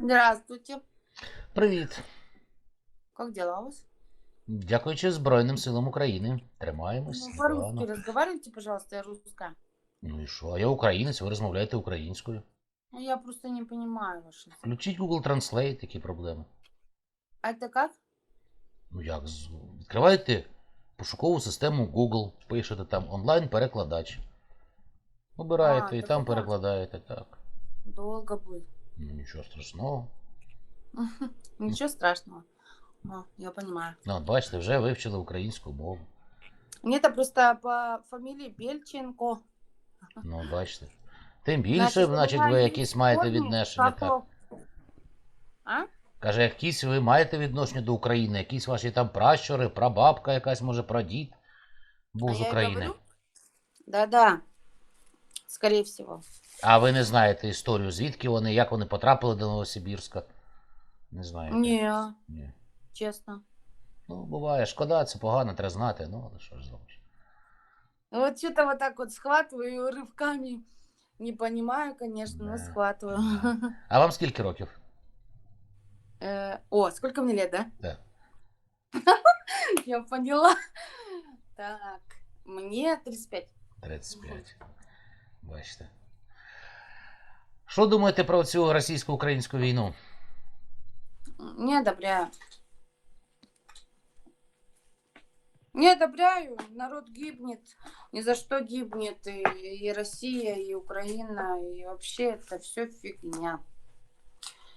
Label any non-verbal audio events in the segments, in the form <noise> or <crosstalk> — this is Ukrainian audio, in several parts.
Здравствуйте. Привіт. Как дела у вас? Дякуючи Збройним силам України. Тримаємось. Ну, по-русски непогано. разговаривайте, пожалуйста, я русская. Ну і що? Я українець, ви розмовляєте українською. Ну, Я просто не понимаю ваши. Включіть Google Translate, які проблеми. А это как? Ну як? з- Відкриваєте пошукову систему Google, пишете там онлайн-перекладач. Обираєте А, і так там вот. перекладаєте, так. Долго будет. Ну нічого страшного. Ничего страшного. <laughs> Я понимаю. Ну, от бачите, вже вивчили українську мову. Мне-то просто по фамилии Бельченко. Ну, бачите. Тим більше, значить, ви якісь маєте форме, відношення. Так. А? Каже, якісь ви маєте відношення до України, якісь ваші там пращури, прабабка якась, може, прадід був А з я и України. говорю? Да-да. Скорее всего. А ви не знаєте історію, звідки вони, як вони потрапили до Новосибірська? Не знаєте? Не, Ні. честно. Ну, буває, шкода, це погано, треба знати, ну, але що ж зробиш. Вот что-то вот так вот схватываю рывками. Не понимаю, конечно, но Да, схватываю. А вам скільки років? Э, О, сколько мне лет, да? Да. <laughs> Я поняла. Так, мне 35. 35. Бачите. Що думаєте про цю російсько-українську війну? Не одобряю. Не одобряю. Народ гибнет. Ни за что гибнет. И, и Россия, и Украина. И вообще это все фигня.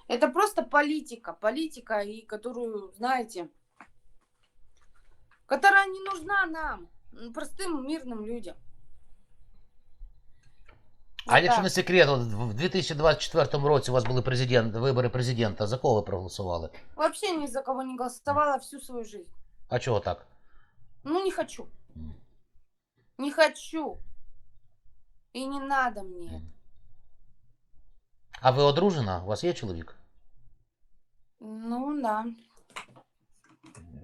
Это просто политика. Политика, и которую, знаете, которая не нужна нам, м, простым мирным людям. А якщо не секрет, от в 2024 році у вас були президент, вибори президента, за кого ви проголосували? Вообще ни за кого не голосовала всю свою жизнь. А чого так? Ну, не хочу. Не хочу. И не надо мне. А ви одружена? У вас є чоловік? Ну, да.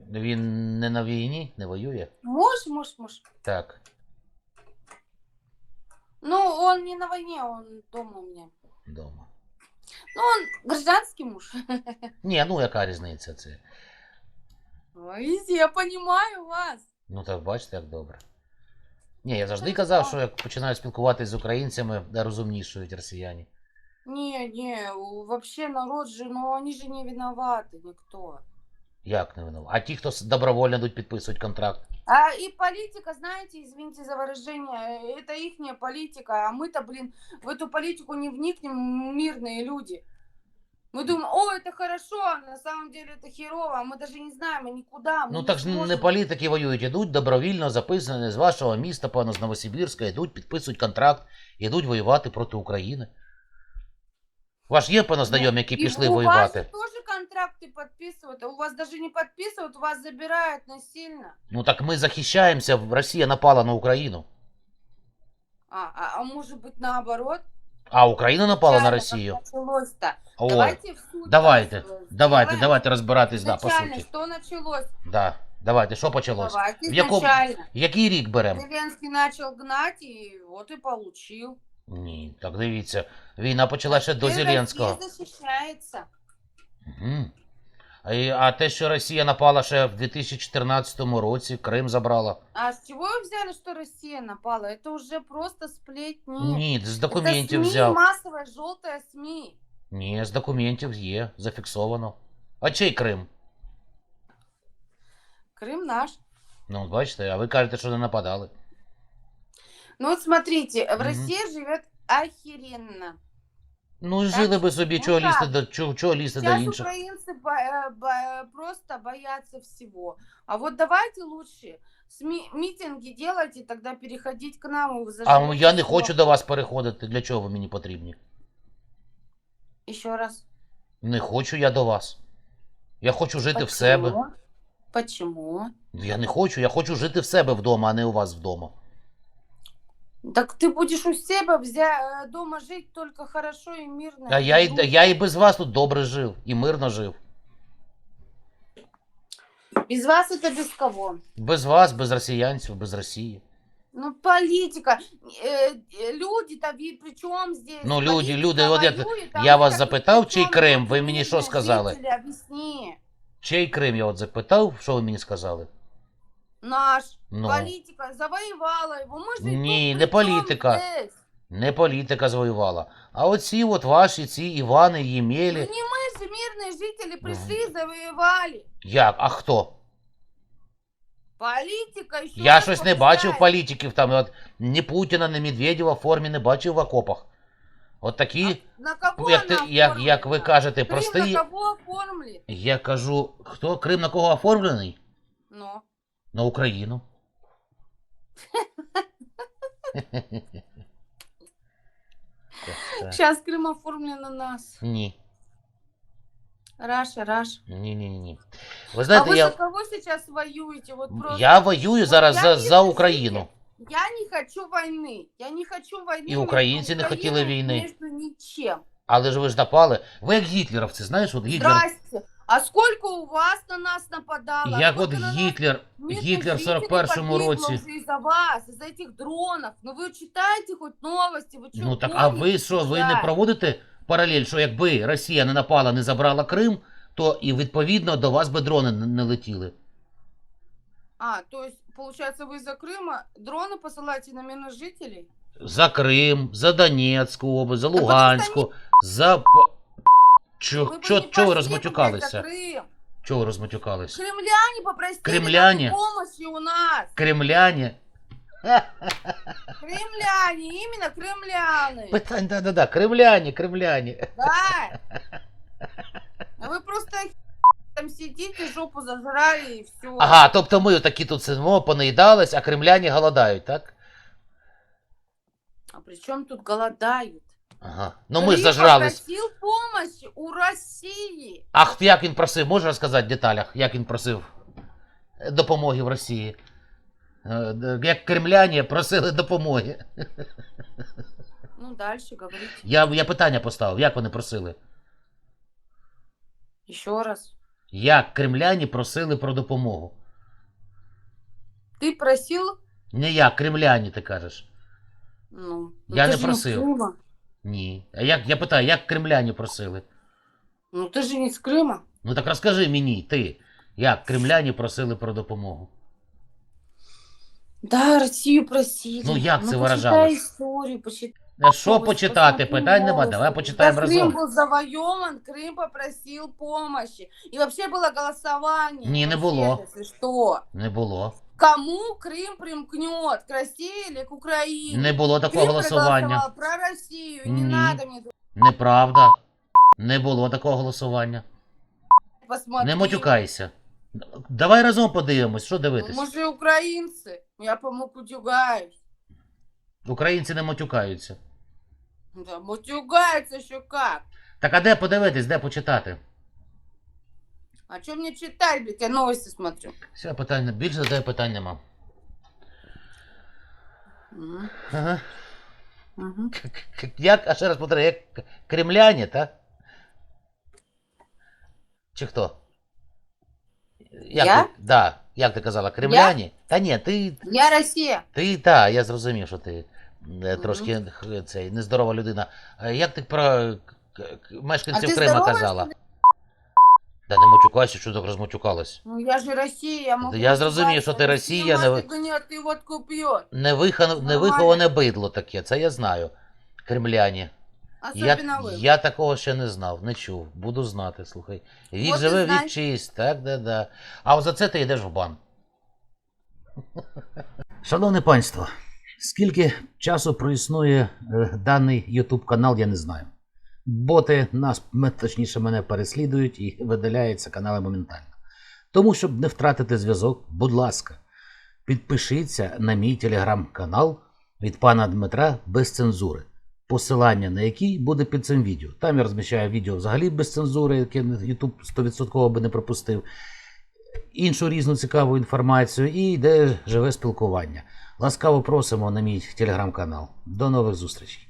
Він не на війні, не воює? Муж, муж, муж. Так. Ну, он не на войне, он дома у меня. Вдома. Ну, он гражданский муж. <laughs> Ні, ну яка різниця це? Ой, я понимаю вас. Ну так бачите, як добре. Ні, я завжди казав, що як починаю спілкуватися з українцями, де розумнішують росіяни. Не, не, у- вообще народ же, ну они же не виноваты никто. Як не винуват? А ті, хто с- добровольно йдуть підписують контракт. А и политика, знаете, извините за выражение, э, это ихняя политика, а мы-то, блин, в эту политику не вникнем, мирные люди. Мы думаем, о, это хорошо, а на самом деле это херово, а мы даже не знаем, и никуда. мы Ну не так ж не сможем. політики воюють, ідуть добровільно записані з вашого міста, певно, з Новосибірська, йдуть, підписують контракт, йдуть воювати проти України. У вас є, певно, знайомі, які И пішли у воювати. вас же тоже контракты подписывают, а у вас даже не подписывают, у вас забирают насильно. Ну так ми захищаємося, Росія напала на Україну. А, а, а может быть наоборот? А Україна напала на Изначально, Росію. как началось-то? О, Давайте в суть давайте, раз- давайте, сделаем. давайте розбиратись, да, по Изначально суті. что началось? Да, давайте, що почалось? Давайте В якому- изначально. Який рік беремо? Зеленский начал гнать, и вот и получил. Ні, так дивіться, війна почала ще до Теперь Зеленського. Россия защищается. Угу. А, і- а те, що Росія напала ще в 2014 році, Крим забрала. А с чего вы взяли, что Россия напала? Это уже просто сплетни. Ні, з Это документів СМИ, взяв. массовая желтая СМИ. Ні, з документів є, зафіксовано. А чий Крим? Крым наш. Ну, от бачите, а ви кажете, що не нападали. Ну вот смотрите, в Мгм. России живет охеренно. Ну, Так, жили би собі, ну чого так. лізти до чого, чого лізти до Сейчас інших. украинцы бо- э, бо- просто боятся всего. А вот давайте лучше СМИ, митинги делайте, тогда переходить к нам. и вы А заживете я не всё. хочу до вас переходити. Для чого ви мені потрібні? Еще раз. Не хочу я до вас. Я хочу жити в Почему? себе. Почему? Я не хочу, я хочу жити в себе вдома, а не у вас вдома. Так ты будешь у себя взя... э, дома жить только хорошо и мирно. А я, і- дружно. я і без вас тут добре жив, і мирно жив. Без вас это без кого? Без вас, без росіянців, без Росії. Ну, политика. Э, э, Люди-то при чем здесь? Ну, люди, Политика люди, от я- воюет, а я мы вас так запитав, при чий чём? Крим? Вот Ви мені що мирные сказали? жители, Объясни. Чий Крим я от запитав, що ви мені сказали? Наш. Ну. Политика завоевала его. Мы же Не, тут не при чём политика. здесь? Не політика звоювала. А оці от ваші ці Івани, Ну, Ємелі. не мы же, мирные жители, пришли, завоевали. Як? А хто? Политика еще Я раз щось не бачив повторяю. політиків там. От, ні Путіна, ні Медведєва в формі не бачив в окопах. От такі, На кого як, ти, она як, як ви оформлена? кажете, Крым прості. на кого оформлен? Я кажу, хто Крим на кого оформлений? Ну. На Україну. Так, Сейчас Крым оформлен на нас. Ні. Раша, Раша. Ні, ні, ні. Ви а знаєте, вы я, за кого сейчас воюете? Вот просто. я воюю зараз я за, не за слушайте. Україну. Я не хочу войны. Я не хочу войны. І между українці не хотіли Украиной війни. Между ничем. Але ж ви ж напали. Ви як гітлеровці, знаєш, от Гітлер. Здрасте. А сколько у вас на нас нападало? Як Сколько от на нас Гітлер, мирных Гітлер в жителей 41-му погибло році. уже из-за вас, из-за этих дронов. Ну вы читаете хоть новости? Вы что, Ну так, а ви що, ви не проводите паралель, що якби Росія не напала, не забрала Крим, то і відповідно до вас би дрони не не летіли. А, то есть, получается, вы из-за Крыма дроны посылаете на мирных жителей? За Крим, за Донецьку область, за потому Луганську, за. П- Чо, Вы бы чо, не чого ви пошли бы, блядь, за розматюкалися? Крым. Чого ви розматюкалися? Кремляне попросили Кремляне? такой помощи у нас. Кремляні. Кремляне, именно кремляне. Питань, да-да-да, кремляні, кремляні. Да. А вы просто там сидите, жопу зажрали и все. Ага, тобто ми такі тут сидимо, понаїдались, а кремляні голодають, так? А при чем тут голодают? Ага. Ну ми ж Крым зажрались. попросил помощи у России. Ах, як він просив, можеш розказати в деталях, як він просив е, допомоги в Росії? Е, д- Як кремляні просили допомоги. Ну, дальше говорите. Я, я питання поставив, як вони просили? Еще раз. Як кремляні просили про допомогу? Ты просил? Не як, кремляні, ти кажеш. Ну, Я ты не же просил. с Крыма. Ні. А як, я питаю, як кремляні просили? Ну, ты же не с Крыма. Ну так розкажи мені, ти, як кремляні просили про допомогу? Да, Россию просили. Ну, як це почитай виражалось? историю, почитай. А що новости, почитати? посмотри Питань нема, новости. давай почитаємо Да, разом. Крым был завоеван, Крым попросил помощи. И вообще было голосование. Не, не вообще, было. Если что. Не було. Кому Крым примкнет? К России или к Украине? Не було такого Крым голосування. проголосовал про Россию. Не Ні. надо мне тут Неправда. Не було такого голосування. посмотреть. Не матюкайся. Давай разом подивимось, що Ну, дивитись. мы же украинцы. Я помутюгаюсь. Українці не матюкаються. Да, матюгаются еще как. Так а де подивитись, де почитати? А что мне читать, блядь? Я новости смотрю. Все, питання. Більше тебе питань нема. Мгм. Ага. Мгм. К- к- Як, а ще раз повторяю, як к- кремляні? Чи хто? Як Я? Ти, да, як ти казала, кремляні? Та ні, ти, Я Россия. ти та, я зрозумів, що ти е, трошки х- цей, нездорова людина. А як ти про к- к- мешканців А ти Крима здорова, казала? Та не матюкайся, що так розматюкалась. Ну я же Россия, я могу. Я зрозумів, що ти Росія, не мать гнет и водку пьет. Невихан, невиховане бидло таке, це я знаю. Кремляні. Я, я такого ще не знав, не чув. Буду знати, слухай. Вік От і живе, знай. вік чисть, так, да, да. А от за це ти йдеш в бан. <laughs> Шановне панство, скільки часу проіснує е, даний YouTube канал, я не знаю. Боти нас, точніше, мене переслідують і видаляються канали моментально. Тому, щоб не втратити зв'язок, будь ласка, підпишіться на мій телеграм-канал від пана Дмитра без цензури посилання на який буде під цим відео. Там я розміщаю відео взагалі без цензури, яке YouTube 100% би не пропустив, іншу різну цікаву інформацію і йде живе спілкування. Ласкаво просимо на мій телеграм-канал. До нових зустрічей!